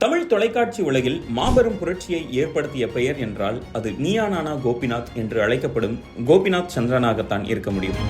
தமிழ் தொலைக்காட்சி உலகில் மாபெரும் புரட்சியை ஏற்படுத்திய பெயர் என்றால் அது நியானானா கோபிநாத் என்று அழைக்கப்படும் கோபிநாத் சந்திரனாகத்தான் இருக்க முடியும்.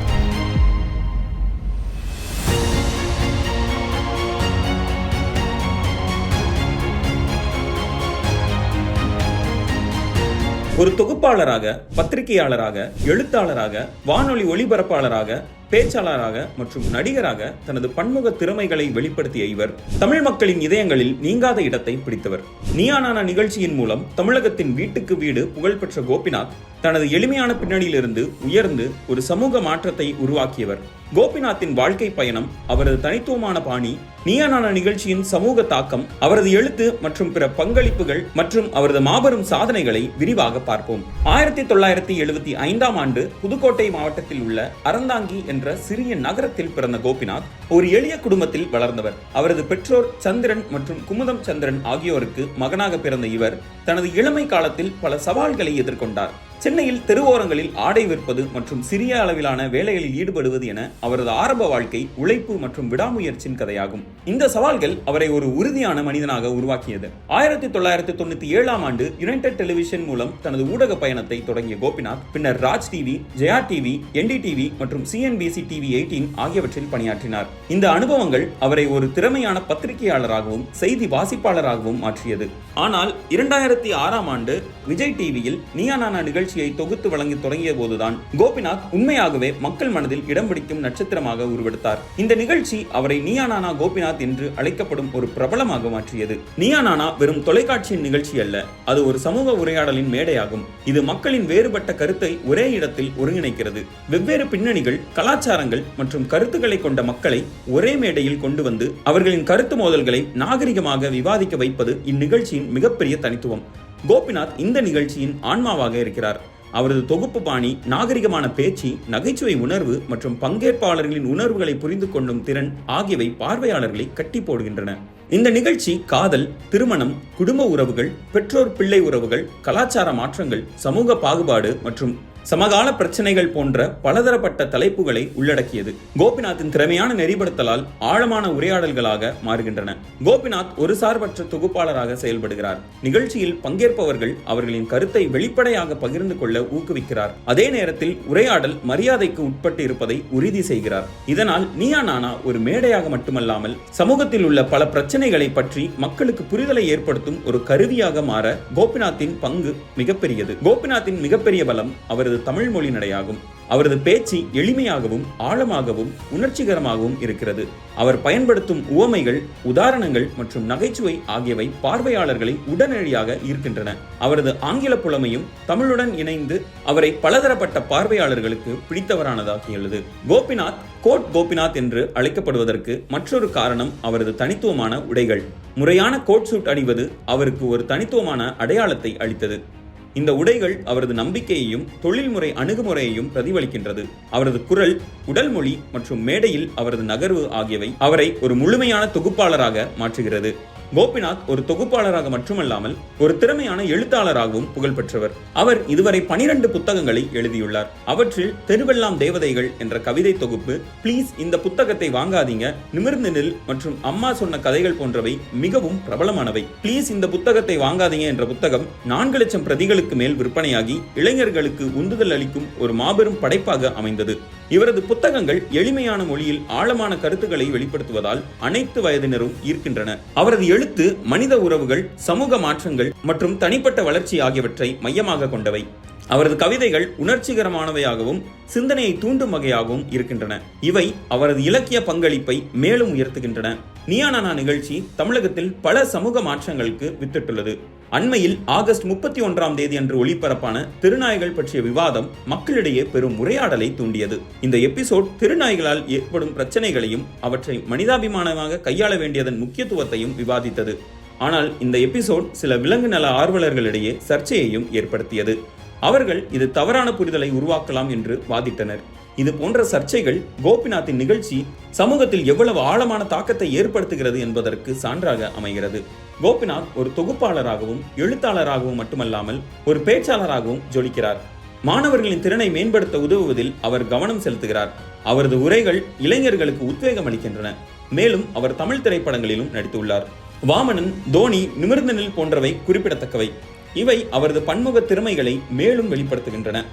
ஒரு தொகுப்பாளராக பத்திரிகையாளராக எழுத்தாளராக வானொலி ஒளிபரப்பாளராக பேச்சாளராக மற்றும் நடிகராக தனது பன்முக திறமைகளை வெளிப்படுத்திய இவர் தமிழ் மக்களின் இதயங்களில் நீங்காத இடத்தை பிடித்தவர். நியானான நிகழ்ச்சியின் மூலம் தமிழகத்தின் வீட்டுக்கு வீடு புகழ்பெற்ற கோபிநாத் தனது எளிமையான பின்னணியிலிருந்து உயர்ந்து ஒரு சமூக மாற்றத்தை உருவாக்கியவர். கோபிநாத்தின் வாழ்க்கை பயணம் அவரது தனித்துவமான பாணி நியானான நிகழ்ச்சியின் சமூக தாக்கம் அவரது எழுத்து மற்றும் பிற பங்களிப்புகள் மற்றும் அவரது மாபெரும் சாதனைகளை விரிவாக பார்ப்போம். ஆயிரத்தி தொள்ளாயிரத்தி எழுபத்தி ஐந்தாம் ஆண்டு புதுக்கோட்டை மாவட்டத்தில் உள்ள அறந்தாங்கி என்ற சிறிய நகரத்தில் பிறந்த கோபிநாத் ஒரு எளிய குடும்பத்தில் வளர்ந்தவர். அவரது பெற்றோர் சந்திரன் மற்றும் குமுதம் சந்திரன் ஆகியோருக்கு மகனாக பிறந்த இவர் தனது இளமை காலத்தில் பல சவால்களை எதிர்கொண்டார். சென்னையில் தெருவோரங்களில் ஆடை விற்பது மற்றும் சிறிய அளவிலான வேலைகளில் ஈடுபடுவது என அவரது ஆரம்ப வாழ்க்கை உழைப்பு மற்றும் விடாமுயற்சியின் கதையாகும். இந்த சவால்கள் அவரை ஒரு உறுதியான மனிதனாக உருவாக்கியது. ஆயிரத்தி தொள்ளாயிரத்தி தொண்ணூத்தி ஏழாம் ஆண்டு யுனைடெட் டெலிவிஷன் மூலம் தனது ஊடக பயணத்தை தொடங்கிய கோபிநாத் பின்னர் Raj TV Jaya TV ND TV மற்றும் சிஎன்பிசி டிவி எயிட்டீன் ஆகியவற்றில் பணியாற்றினார். இந்த அனுபவங்கள் அவரை ஒரு திறமையான பத்திரிகையாளராகவும் செய்தி வாசிப்பாளராகவும் மாற்றியது. ஆனால் இரண்டாயிரத்தி ஆறாம் ஆண்டு விஜய் டிவியில் நியானா நாடுகள் நிகழ்ச்சியை தொகுத்து வழங்கி தொடங்கிய போதுதான் கோபிநாத் உண்மையாகவே மக்கள் மனதில் இடம் பிடிக்கும் நட்சத்திரமாக உருவெடுத்தார். இந்த நிகழ்ச்சி அவரை நியானானா கோபிநாத் என்று அழைக்கப்படும் ஒரு பிரபலமாக மாற்றியது. நியானானா வெறும் தொலைக்காட்சியின் நிகழ்ச்சி அல்ல அது ஒரு சமூக உரையாடலின் மேடையாகும். இது மக்களின் வேறுபட்ட கருத்தை ஒரே இடத்தில் ஒருங்கிணைக்கிறது. வெவ்வேறு பின்னணிகள் கலாச்சாரங்கள் மற்றும் கருத்துக்களை கொண்ட மக்களை ஒரே மேடையில் கொண்டு வந்து அவர்களின் கருத்து மோதல்களை நாகரிகமாக விவாதிக்க வைப்பது இந்நிகழ்ச்சியின் மிகப்பெரிய தனித்துவம். கோபிநாத் இந்த நிகழ்ச்சியின் ஆன்மாவாக இருக்கிறார். அவரது தொகுப்பு பாணி நாகரிகமான பேச்சு நகைச்சுவை உணர்வு மற்றும் பங்கேற்பாளர்களின் உணர்வுகளை புரிந்து கொள்ளும் திறன் ஆகியவை பார்வையாளர்களை கட்டி போடுகின்றன. இந்த நிகழ்ச்சி காதல் திருமணம் குடும்ப உறவுகள் பெற்றோர் பிள்ளை உறவுகள் கலாச்சார மாற்றங்கள் சமூக பாகுபாடு மற்றும் சமகால பிரச்சனைகள் போன்ற பலதரப்பட்ட தலைப்புகளை உள்ளடக்கியது. கோபிநாத்தின் திறமையான நெறிப்படுத்தலால் ஆழமான உரையாடல்களாக மாறுகின்றன. கோபிநாத் ஒரு சார்பற்ற தொகுப்பாளராக செயல்படுகிறார். நிகழ்ச்சியில் பங்கேற்பவர்கள் அவர்களின் கருத்தை வெளிப்படையாக பகிர்ந்து கொள்ள ஊக்குவிக்கிறார். அதே நேரத்தில் உரையாடல் மரியாதைக்கு உட்பட்டு இருப்பதை உறுதி செய்கிறார். இதனால் நீயா நானா ஒரு மேடையாக மட்டுமல்லாமல் சமூகத்தில் உள்ள பல பிரச்சனைகளை பற்றி மக்களுக்கு புரிதலை ஏற்படுத்தும் ஒரு கருவியாக மாற கோபிநாத்தின் பங்கு மிகப்பெரியது. கோபிநாத்தின் மிகப்பெரிய பலம் அவரது தமிழ் மொழி நடையாகும். அவரது பேச்சு எளிமையாகவும் ஆழமாகவும் உணர்ச்சிகரமாகவும் இருக்கிறது. அவர் பயன்படுத்தும் உவமைகள் உதாரணங்கள் மற்றும் நகைச்சுவை ஆகியவை பார்வையாளர்களை உடனடியாக ஈர்க்கின்றன. அவரது ஆங்கில புலமையும் தமிழுடன் இணைந்து அவரை பலதரப்பட்ட பார்வையாளர்களுக்கு பிடித்தவரானதாகியுள்ளது கோபிநாத் கோட் கோபிநாத் என்று அழைக்கப்படுவதற்கு மற்றொரு காரணம் அவரது தனித்துவமான உடைகள். முறையான கோட் சூட் அணிவது அவருக்கு ஒரு தனித்துவமான அடையாளத்தை அளித்தது. இந்த உடைகள் அவரது நம்பிக்கையையும் தொழில்முறை அணுகுமுறையையும் பிரதிபலிக்கின்றது. அவரது குரல் உடல் மொழி மற்றும் மேடையில் அவரது நகர்வு ஆகியவை அவரை ஒரு முழுமையான தொகுப்பாளராக மாற்றுகிறது. கோபிநாத் ஒரு தொகுப்பாளராக மட்டுமல்லாமல் ஒரு திறமையான எழுத்தாளராகவும் புகழ்பெற்றவர். அவர் இதுவரை பனிரெண்டு புத்தகங்களை எழுதியுள்ளார். அவற்றில் தெருவெல்லாம் தேவதைகள் என்ற கவிதை தொகுப்பு ப்ளீஸ் இந்த புத்தகத்தை வாங்காதீங்க நிமிர்ந்து நில் மற்றும் அம்மா சொன்ன கதைகள் போன்றவை மிகவும் பிரபலமானவை. ப்ளீஸ் இந்த புத்தகத்தை வாங்காதீங்க என்ற புத்தகம் நான்கு லட்சம் பிரதிகளுக்கு மேல் விற்பனையாகி இளைஞர்களுக்கு உந்துதல் அளிக்கும் ஒரு மாபெரும் படைப்பாக அமைந்தது. இவரது புத்தகங்கள் எளிமையான மொழியில் ஆழமான கருத்துக்களை வெளிப்படுத்துவதால் அனைத்து வயதினரும் ஈர்க்கின்றன அவரது எழுத்து மனித உறவுகள் சமூக மாற்றங்கள் மற்றும் தனிப்பட்ட வளர்ச்சி ஆகியவற்றை மையமாக கொண்டவை. அவரது கவிதைகள் உணர்ச்சிகரமானவையாகவும் சிந்தனையை தூண்டும் வகையாகவும் இருக்கின்றன. இவை அவரது இலக்கிய பங்களிப்பை மேலும் உயர்த்துகின்றன. நியானானா நிகழ்ச்சி தமிழகத்தில் பல சமூக மாற்றங்களுக்கு வித்திட்டுள்ளது. அண்மையில் ஆகஸ்ட் முப்பத்தி ஒன்றாம் தேதி அன்று ஒளிபரப்பான திருநாய்கள் பற்றிய விவாதம் மக்களிடையே பெரும் உரையாடலை தூண்டியது. இந்த எபிசோட் திருநாய்களால் ஏற்படும் பிரச்சனைகளையும் அவற்றை மனிதாபிமானமாக கையாள வேண்டியதன் முக்கியத்துவத்தையும் விவாதித்தது. ஆனால் இந்த எபிசோட் சில விலங்கு நல ஆர்வலர்களிடையே சர்ச்சையையும் ஏற்படுத்தியது. அவர்கள் இது தவறான புரிதலை உருவாக்கலாம் என்று வாதிட்டனர். இது போன்ற சர்ச்சைகள் கோபிநாத்தின் நிகழ்ச்சி சமூகத்தில் எவ்வளவு ஆழமான தாக்கத்தை ஏற்படுத்துகிறது என்பதற்கு சான்றாக அமைகிறது. கோபிநாத் ஒரு தொகுப்பாளராகவும் எழுத்தாளராகவும் மட்டுமல்லாமல் ஒரு பேச்சாளராகவும் ஜொலிக்கிறார். மாணவர்களின் திறனை மேம்படுத்த உதவுவதில் அவர் கவனம் செலுத்துகிறார். அவரது உரைகள் இளைஞர்களுக்கு உத்வேகம் அளிக்கின்றன. மேலும் அவர் தமிழ் திரைப்படங்களிலும் நடித்துள்ளார். வாமனன் தோனி நிமிர்ந்த நில் போன்றவை குறிப்பிடத்தக்கவை. இவை அவரது பன்முக திறமைகளை மேலும் வெளிப்படுத்துகின்றன.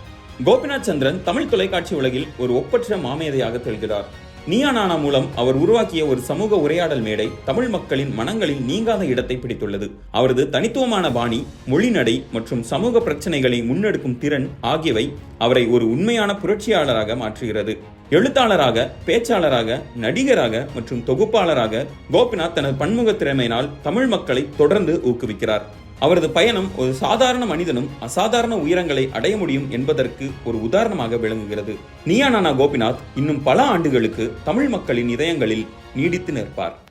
கோபிநாத் சந்திரன் தமிழ் தொலைக்காட்சி உலகில் ஒரு ஒப்பற்ற மாமேதையாக திகழ்கிறார். நீயா நானா மூலம் அவர் உருவாக்கிய ஒரு சமூக உரையாடல் மேடை தமிழ் மக்களின் மனங்களில் நீங்காத இடத்தை பிடித்துள்ளது. அவரது தனித்துவமான பாணி மொழிநடை மற்றும் சமூக பிரச்சனைகளை முன்னெடுக்கும் திறன் ஆகியவை அவரை ஒரு உண்மையான புரட்சியாளராக மாற்றுகிறது. எழுத்தாளராக பேச்சாளராக நடிகராக மற்றும் தொகுப்பாளராக கோபிநாத் தனது பன்முக திறமையினால் தமிழ் மக்களை தொடர்ந்து ஊக்குவிக்கிறார். அவரது பயணம் ஒரு சாதாரண மனிதனும் அசாதாரண உயரங்களை அடைய முடியும் என்பதற்கு ஒரு உதாரணமாக விளங்குகிறது. நியானானா கோபிநாத் இன்னும் பல ஆண்டுகளுக்கு தமிழ் மக்களின் இதயங்களில் நீடித்து நிற்பார்.